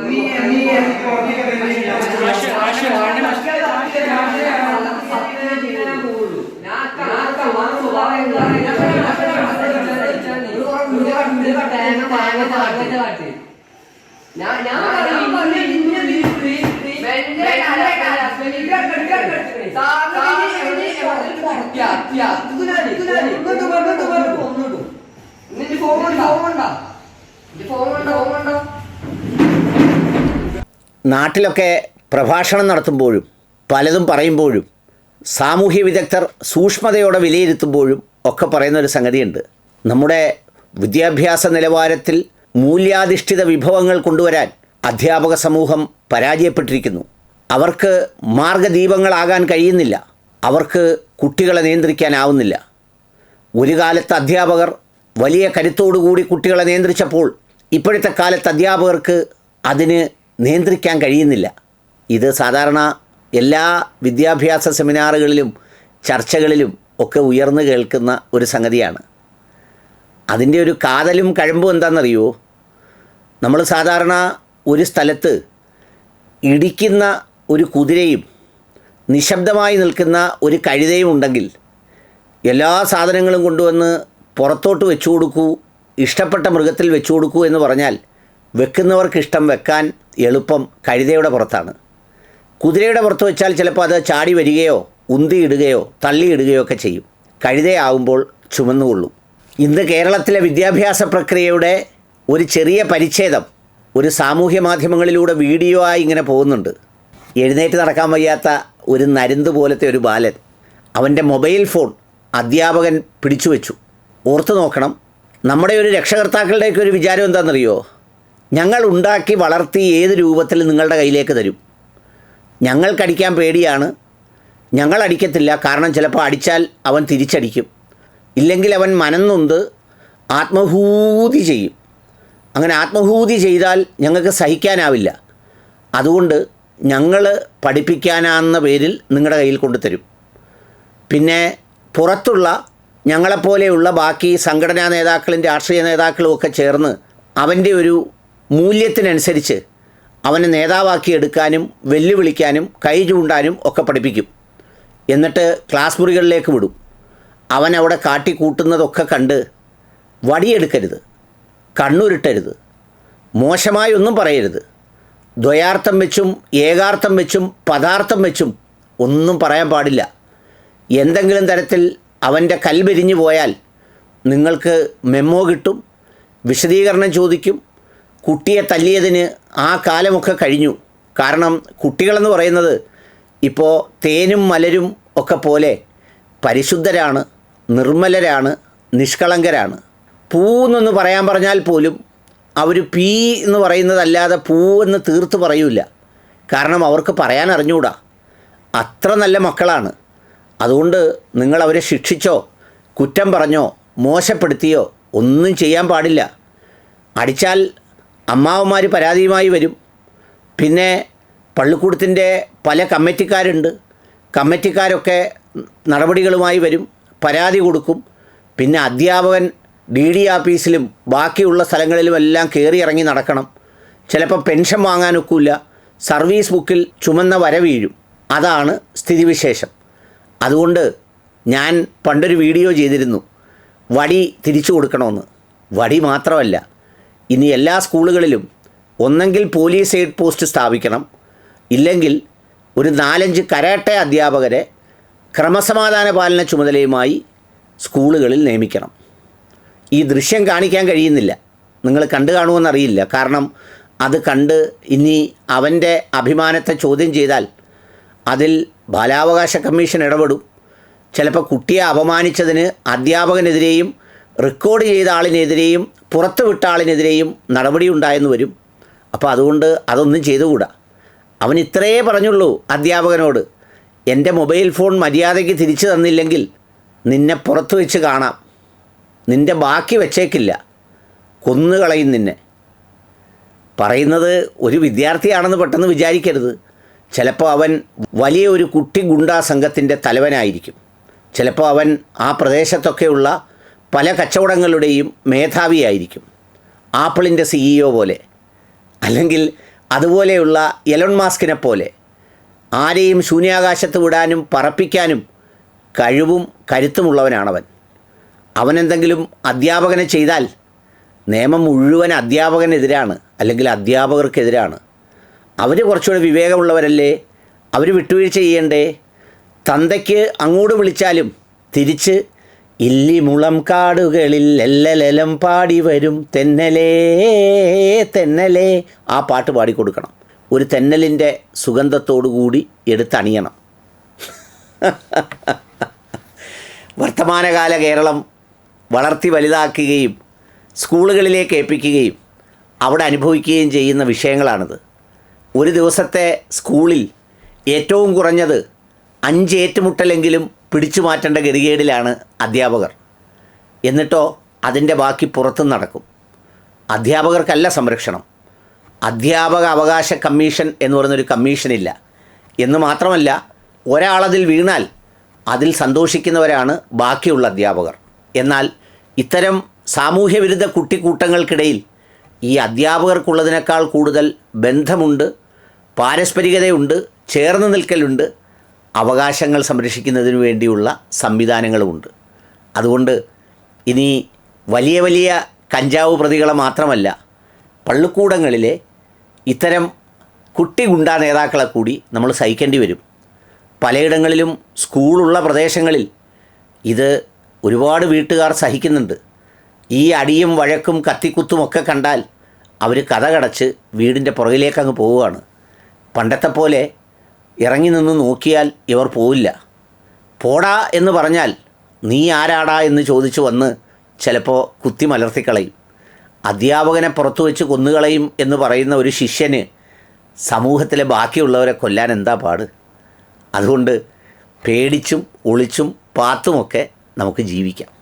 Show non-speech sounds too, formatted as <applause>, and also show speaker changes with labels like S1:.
S1: നീ നീ എനിക്ക് പുറത്തേക്ക് തന്നെ
S2: നാട്ടിലൊക്കെ പ്രഭാഷണം നടത്തുമ്പോഴും പലതും പറയുമ്പോഴും സാമൂഹ്യ വിദഗ്ധർ സൂക്ഷ്മതയോടെ വിലയിരുത്തുമ്പോഴും ഒക്കെ പറയുന്ന ഒരു സംഗതിയുണ്ട്. നമ്മുടെ വിദ്യാഭ്യാസ നിലവാരത്തിൽ മൂല്യാധിഷ്ഠിത വിഭവങ്ങൾ കൊണ്ടുവരാൻ അധ്യാപക സമൂഹം പരാജയപ്പെട്ടിരിക്കുന്നു. അവർക്ക് മാർഗദീപങ്ങളാകാൻ കഴിയുന്നില്ല. അവർക്ക് കുട്ടികളെ നിയന്ത്രിക്കാനാവുന്നില്ല. ഒരു കാലത്ത് അധ്യാപകർ വലിയ കരുത്തോടുകൂടി കുട്ടികളെ നിയന്ത്രിച്ചപ്പോൾ ഇപ്പോഴത്തെ കാലത്ത് അധ്യാപകർക്ക് അതിന് നിയന്ത്രിക്കാൻ കഴിയുന്നില്ല. ഇത് സാധാരണ എല്ലാ വിദ്യാഭ്യാസ സെമിനാറുകളിലും ചർച്ചകളിലും ഒക്കെ ഉയർന്നു കേൾക്കുന്ന ഒരു സംഗതിയാണ്. അതിന്റെ ഒരു കാതലും കഴമ്പും എന്താണെന്നറിയോ നമ്മൾ സാധാരണ ഒരു സ്ഥലത്ത് ഇടിക്കുന്ന ഒരു കുതിരയും നിശബ്ദമായി നിൽക്കുന്ന ഒരു കഴുതയും ഉണ്ടെങ്കിൽ എല്ലാ സാധനങ്ങളും കൊണ്ടുവന്ന് പുറത്തോട്ട് വെച്ചു കൊടുക്കൂ ഇഷ്ടപ്പെട്ട മൃഗത്തിൽ വെച്ചു കൊടുക്കൂ എന്ന് പറഞ്ഞാൽ വെക്കുന്നവർക്ക് ഇഷ്ടം വെക്കാൻ എളുപ്പം കഴുതയുടെ പുറത്താണ്. കുതിരയുടെ പുറത്ത് വെച്ചാൽ ചിലപ്പോൾ അത് ചാടി വരികയോ ഉന്തിയിടുകയോ തള്ളിയിടുകയോ ഒക്കെ ചെയ്യും. കഴുതയാവുമ്പോൾ ചുമന്നുകൊള്ളും. ഇന്ന് കേരളത്തിലെ വിദ്യാഭ്യാസ പ്രക്രിയയുടെ ഒരു ചെറിയ പരിച്ഛേദം ഒരു സാമൂഹ്യ മാധ്യമങ്ങളിലൂടെ വീഡിയോ ആയി ഇങ്ങനെ പോകുന്നുണ്ട്. എഴുന്നേറ്റ് നടക്കാൻ വയ്യാത്ത ഒരു നരുന്ത് പോലത്തെ ഒരു ബാലൻ അവന്റെ മൊബൈൽ ഫോൺ അധ്യാപകൻ പിടിച്ചു വെച്ചു ഓർത്തു നോക്കണം നമ്മുടെ ഒരു രക്ഷകർത്താക്കളുടെയൊക്കെ ഒരു വിചാരം എന്താണെന്നറിയോ? ഞങ്ങൾ ഉണ്ടാക്കി വളർത്തി ഏത് രൂപത്തിൽ നിങ്ങളുടെ കയ്യിലേക്ക് തരും? ഞങ്ങൾക്കടിക്കാൻ പേടിയാണ്. ഞങ്ങൾ അടിക്കത്തില്ല. കാരണം ചിലപ്പോൾ അടിച്ചാൽ അവൻ തിരിച്ചടിക്കും. ഇല്ലെങ്കിൽ അവൻ മനന്നൊന്ത് ആത്മഹൂതി ചെയ്യും. അങ്ങനെ ആത്മഹൂതി ചെയ്താൽ ഞങ്ങൾക്ക് സഹിക്കാനാവില്ല. അതുകൊണ്ട് ഞങ്ങൾ പഠിപ്പിക്കാനാകുന്ന പേരിൽ നിങ്ങളുടെ കയ്യിൽ കൊണ്ടുതരും. പിന്നെ പുറത്തുള്ള ഞങ്ങളെപ്പോലെയുള്ള ബാക്കി സംഘടനാ നേതാക്കളും രാഷ്ട്രീയ നേതാക്കളും ഒക്കെ ചേർന്ന് അവന്റെ ഒരു മൂല്യത്തിനനുസരിച്ച് അവനെ നേതാവാക്കി എടുക്കാനും വെല്ലുവിളിക്കാനും കൈ ചൂണ്ടാനും ഒക്കെ പഠിപ്പിക്കും. എന്നിട്ട് ക്ലാസ് മുറികളിലേക്ക് വിടും. അവൻ അവിടെ കാട്ടിക്കൂട്ടുന്നതൊക്കെ കണ്ട് വടിയെടുക്കരുത്. കണ്ണുരുട്ടരുത്. മോശമായി ഒന്നും പറയരുത്. ദ്വയാർത്ഥം വെച്ചും ഏകാർത്ഥം വെച്ചും പദാർത്ഥം വെച്ചും ഒന്നും പറയാൻ പാടില്ല. എന്തെങ്കിലും തരത്തിൽ അവന്റെ കൽവെരിഞ്ഞു പോയാൽ നിങ്ങൾക്ക് മെമ്മോ കിട്ടും വിശദീകരണം ചോദിക്കും കുട്ടിയെ തല്ലിയതിന് ആ കാലമൊക്കെ കഴിഞ്ഞു. കാരണം കുട്ടികളെന്ന് പറയുന്നത് ഇപ്പോൾ തേനും മലരും ഒക്കെ പോലെ പരിശുദ്ധരാണ് നിർമ്മലരാണ് നിഷ്കളങ്കരാണ്. പൂ എന്നൊന്ന് പറയാൻ പറഞ്ഞാൽ പോലും അവർ പീ എന്ന് പറയുന്നതല്ലാതെ പൂ എന്ന് തീർത്ത് പറയൂല. കാരണം അവർക്ക് പറയാൻ അറിഞ്ഞുകൂടാ അത്ര നല്ല മക്കളാണ്. അതുകൊണ്ട് നിങ്ങൾ അവരെ ശിക്ഷിച്ചോ കുറ്റം പറഞ്ഞോ മോശപ്പെടുത്തിയോ ഒന്നും ചെയ്യാൻ പാടില്ല. അടിച്ചാൽ അമ്മാവന്മാർ പരാതിയുമായി വരും. പിന്നെ പള്ളിക്കൂടത്തിന്റെ പല കമ്മിറ്റിക്കാരുണ്ട്. കമ്മിറ്റിക്കാരൊക്കെ നടപടികളുമായി വരും. പരാതി കൊടുക്കും. പിന്നെ അധ്യാപകൻ ഡി ഡി ആഫീസിലും ബാക്കിയുള്ള സ്ഥലങ്ങളിലുമെല്ലാം കയറി ഇറങ്ങി നടക്കണം. ചിലപ്പോൾ പെൻഷൻ വാങ്ങാനൊക്കില്ല. സർവീസ് ബുക്കിൽ ചുമന്ന വര വീഴും. അതാണ് സ്ഥിതിവിശേഷം. അതുകൊണ്ട് ഞാൻ പണ്ടൊരു വീഡിയോ ചെയ്തിരുന്നു. വടി തിരിച്ചു കൊടുക്കണമെന്ന്. വടി മാത്രമല്ല ഇനി എല്ലാ സ്കൂളുകളിലും ഒന്നെങ്കിൽ പോലീസ് എയ്ഡ് പോസ്റ്റ് സ്ഥാപിക്കണം. ഇല്ലെങ്കിൽ ഒരു നാലഞ്ച് കരാട്ടെ അധ്യാപകരെ ക്രമസമാധാന പാലന ചുമതലയുമായി സ്കൂളുകളിൽ നിയമിക്കണം. ഈ ദൃശ്യം കാണിക്കാൻ കഴിയുന്നില്ല. നിങ്ങൾ കണ്ടു കാണുമെന്നറിയില്ല കാരണം അത് കണ്ട് ഇനി അവന്റെ അഭിമാനത്തെ ചോദ്യം ചെയ്താൽ അതിൽ ബാലാവകാശ കമ്മീഷൻ ഇടപെടും. ചിലപ്പോൾ കുട്ടിയെ അപമാനിച്ചതിന് അധ്യാപകനെതിരെയും റെക്കോർഡ് ചെയ്ത ആളിനെതിരെയും പുറത്തു വിട്ട ആളിനെതിരെയും നടപടി ഉണ്ടായെന്ന് വരും. അപ്പോൾ അതുകൊണ്ട് അതൊന്നും ചെയ്തുകൂടാ. അവൻ ഇത്രയേ പറഞ്ഞുള്ളൂ അധ്യാപകനോട്. എന്റെ മൊബൈൽ ഫോൺ മര്യാദയ്ക്ക് തിരിച്ചു തന്നില്ലെങ്കിൽ നിന്നെ പുറത്ത് വെച്ച് കാണാം. നിന്റെ ബാക്കി വെച്ചേക്കില്ല. കൊന്നുകളയും നിന്നെ. പറയുന്നത് ഒരു വിദ്യാർത്ഥിയാണെന്ന് പെട്ടെന്ന് വിചാരിക്കരുത്. ചിലപ്പോൾ അവൻ വലിയ ഒരു കുട്ടി ഗുണ്ടാ സംഘത്തിന്റെ തലവനായിരിക്കും. ചിലപ്പോൾ അവൻ ആ പ്രദേശത്തൊക്കെയുള്ള പല കച്ചവടങ്ങളുടെയും മേധാവിയായിരിക്കും. ആപ്പിളിന്റെ സിഇഒ പോലെ. അല്ലെങ്കിൽ അതുപോലെയുള്ള എലോൺ മാസ്കിനെ പോലെ. ആരെയും ശൂന്യാകാശത്ത് വിടാനും പറപ്പിക്കാനും കഴിവും കരുത്തുമുള്ളവനാണവൻ. അവനെന്തെങ്കിലും അധ്യാപകനെ ചെയ്താൽ നിയമം മുഴുവൻ അധ്യാപകനെതിരാണ് അല്ലെങ്കിൽ അധ്യാപകർക്കെതിരാണ്. അവർ കുറച്ചുകൂടെ വിവേകമുള്ളവരല്ലേ? അവർ വിട്ടുവീഴ്ച ചെയ്യണ്ടേ? തന്തയ്ക്ക് അങ്ങോട്ട് വിളിച്ചാലും തിരിച്ച് ഇല്ലിമുളം കാടുകളിൽ എല്ലലലം പാടി വരും തെന്നലേ തെന്നലേ. ആ പാട്ട് പാടിക്കൊടുക്കണം. ഒരു തെന്നലിന്റെ സുഗന്ധത്തോടു കൂടി എടുത്തണിയണം. <laughs> വർത്തമാനകാല കേരളം വളർത്തി വലുതാക്കുകയും സ്കൂളുകളിലേക്ക് ഏൽപ്പിക്കുകയും അവിടെ അനുഭവിക്കുകയും ചെയ്യുന്ന വിഷയങ്ങളാണിത്. ഒരു ദിവസത്തെ സ്കൂളിൽ ഏറ്റവും കുറഞ്ഞത് അഞ്ച് ഏറ്റുമുട്ടലെങ്കിലും പിടിച്ചു മാറ്റേണ്ട ഗതികേടിലാണ് അധ്യാപകർ. എന്നിട്ടോ അതിന്റെ ബാക്കി പുറത്തു നടക്കും. അധ്യാപകർക്കല്ല സംരക്ഷണം. അധ്യാപക അവകാശ കമ്മീഷൻ എന്ന് പറയുന്നൊരു കമ്മീഷനില്ല. എന്ന് മാത്രമല്ല ഒരാളതിൽ വീണാൽ അതിൽ സന്തോഷിക്കുന്നവരാണ് ബാക്കിയുള്ള അധ്യാപകർ. എന്നാൽ ഇത്തരം സാമൂഹ്യ വിരുദ്ധ കുട്ടിക്കൂട്ടങ്ങൾക്കിടയിൽ ഈ അധ്യാപകർക്കുള്ളതിനേക്കാൾ കൂടുതൽ ബന്ധമുണ്ട് പാരസ്പരികതയുണ്ട് ചേർന്ന് നിൽക്കലുണ്ട് അവകാശങ്ങൾ സംരക്ഷിക്കുന്നതിന് വേണ്ടിയുള്ള സംവിധാനങ്ങളുമുണ്ട്. അതുകൊണ്ട് ഇനി വലിയ വലിയ കഞ്ചാവ് പ്രതികളെ മാത്രമല്ല പള്ളിക്കൂടങ്ങളിലെ ഇത്തരം കുട്ടി ഗുണ്ടാ നേതാക്കളെ കൂടി നമ്മൾ സഹിക്കേണ്ടി വരും. പലയിടങ്ങളിലും സ്കൂളുള്ള പ്രദേശങ്ങളിൽ ഇത് ഒരുപാട് വീട്ടുകാർ സഹിക്കുന്നുണ്ട്. ഈ അടിയും വഴക്കും കത്തിക്കുത്തുമൊക്കെ കണ്ടാൽ അവർ കഥ കടച്ച് വീടിന്റെ പുറകിലേക്ക് അങ്ങ് പോവുകയാണ്. പണ്ടത്തെ പോലെ ഇറങ്ങി നിന്ന് നോക്കിയാൽ ഇവർ പോവില്ല. പോടാ എന്ന് പറഞ്ഞാൽ നീ ആരാടാ എന്ന് ചോദിച്ചു വന്ന് ചിലപ്പോൾ കുത്തി മലർത്തിക്കളയും. അധ്യാപകനെ പുറത്തു വെച്ച് കൊന്നുകളയും എന്ന് പറയുന്ന ഒരു ശിഷ്യന് സമൂഹത്തിലെ ബാക്കിയുള്ളവരെ കൊല്ലാൻ എന്താ പാട്? അതുകൊണ്ട് പേടിച്ചും ഒളിച്ചും പാത്തുമൊക്കെ നമുക്ക് ജീവിക്കാം.